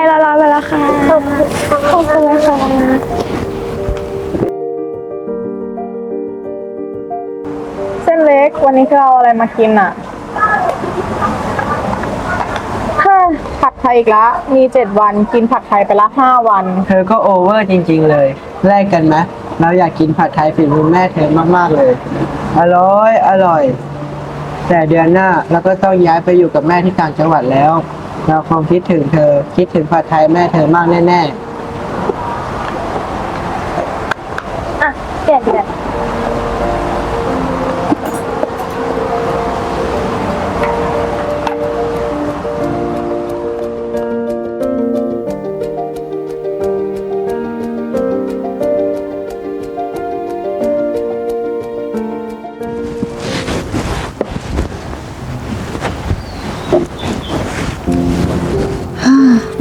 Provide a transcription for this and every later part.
ยร้อนๆมาแล้วค่ะขอบคุณขอบคุณนะคะเส้นเล็กวันนี้เธอเอาอะไรมากินอะผัดไทยอีกละมีเจ็ดวันกินผัดไทยไปละห้าวัน เธอก็โอเวอร์จริง ๆ เลยแลกกันไหมเราอยากกินผัดไทยฝีมือแม่เธอมากๆเลย อร่อยอร่อย แต่เดือนหน้าเราก็ต้องย้ายไปอยู่กับแม่ที่ต่างจังหวัดแล้ว เราคงคิดถึงเธอ คิดถึงผัดไทยแม่เธอมากแน่ ๆ อะเปลี่ยนเปลี่ยน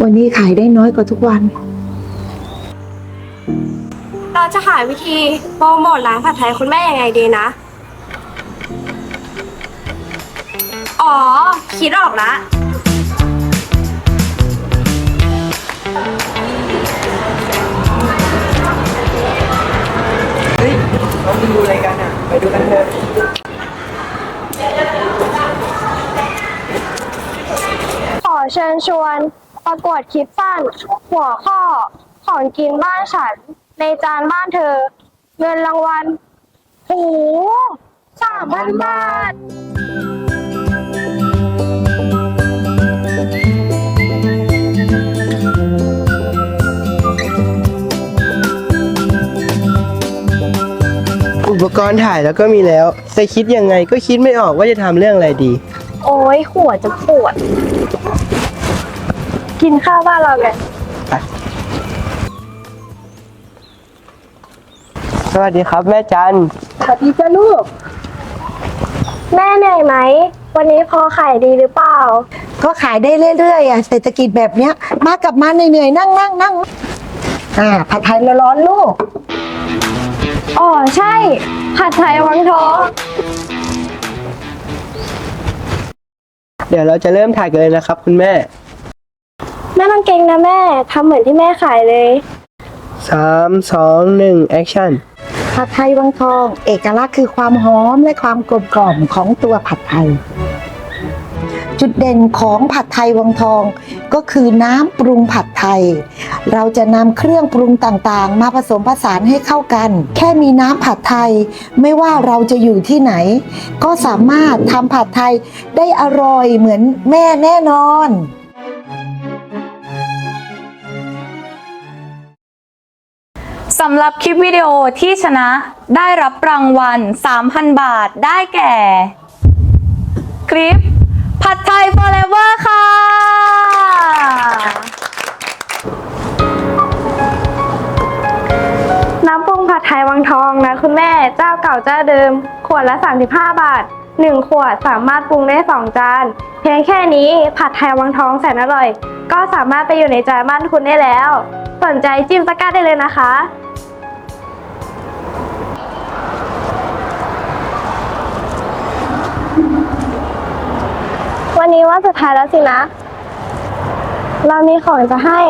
วันนี้ขายได้น้อยกว่าทุกวัน เราจะหาวิธีโปรโมทร้านผัดไทยคุณแม่ยังไงดีนะ อ๋อ คิดออกละๆเฮ้ยเราไปดูอะไรกันอะ ไปดูกันเถอะขอเชิญชวน ประกวดคลิปสั้น หัวข้อของกินบ้านฉัน ในจานบ้านเธอ เงินรางวัลโอ้สามพันบาท อุปกรณ์ถ่ายแล้วก็มีแล้วแต่คิดยังไงก็คิดไม่ออกว่าจะทำเรื่องอะไรดี โอ้ยหัวจะปวด กินข้าวบ้านเรากันสวัสดีครับแม่จันสวัสดีจ้าลูก แม่เหนื่อยไหม วันนี้พอขายดีหรือเปล่า ก็ขายได้เรื่อยๆอะเศรษฐกิจแบบเนี้ย มากับมาเหนื่อยๆนั่งนั่งนั่งอ่าผัดไทยร้อนๆลูก อ๋อใช่ ผัดไทยวังทองเดี๋ยวเราจะเริ่มถ่ายกันเลยนะครับ คุณแม่ แม่ต้องเก่งนะแม่ทำเหมือนที่แม่ขายเลยสามสองหนึ่งแอคชั่น ผัดไทยวังทอง เอกลักษณ์คือความหอมและความกลมกล่อมของตัวผัดไทย จุดเด่นของผัดไทยวังทองก็คือน้ำปรุงผัดไทย เราจะนำเครื่องปรุงต่างๆ มาผสมผสานให้เข้ากัน แค่มีน้ำผัดไทย ไม่ว่าเราจะอยู่ที่ไหน ก็สามารถทำผัดไทยได้อร่อยเหมือนแม่แน่นอน สำหรับคลิปวิดีโอที่ชนะได้รับรางวัล 3,000 บาทได้แก่ คลิป ผัดไทย forever ค่ะ น้ำปรุงผัดไทยวังทองนะคุณแม่เจ้าเก่าเจ้าเดิม ขวดละ 35 บาท 1 ขวดสามารถปรุงได้ 2 จาน เพียงแค่นี้ผัดไทยวังทองแสนอร่อย ก็สามารถไปอยู่ในจานบ้านคุณได้แล้ว สนใจจิ้มสกัดได้เลยนะคะ วันนี้วันสุดท้ายแล้วสินะ เรามีของจะให้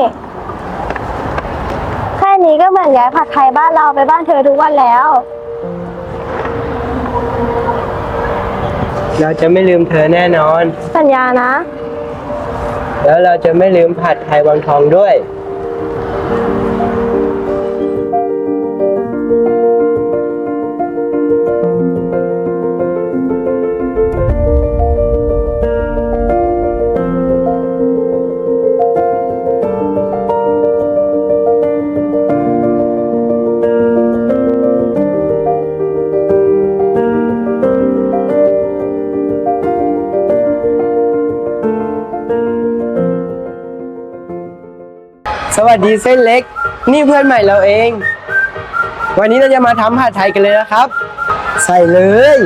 แค่นี้ก็เหมือนย้ายผัดไทยบ้านเราไปบ้านเธอทุกวันแล้ว เราจะไม่ลืมเธอแน่นอน สัญญานะ แล้วเราจะไม่ลืมผัดไทยวังทองด้วย วัสดีเส้นเล็ก นี่เพื่อนใหม่เราเอง วันนี้เราจะมาทำผัดไทยกันเลยนะครับ ใส่เลย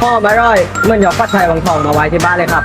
พ่อมาร่อยเหมันยกผัดไทยวังทองมาไว้ที่บ้านเลยครับ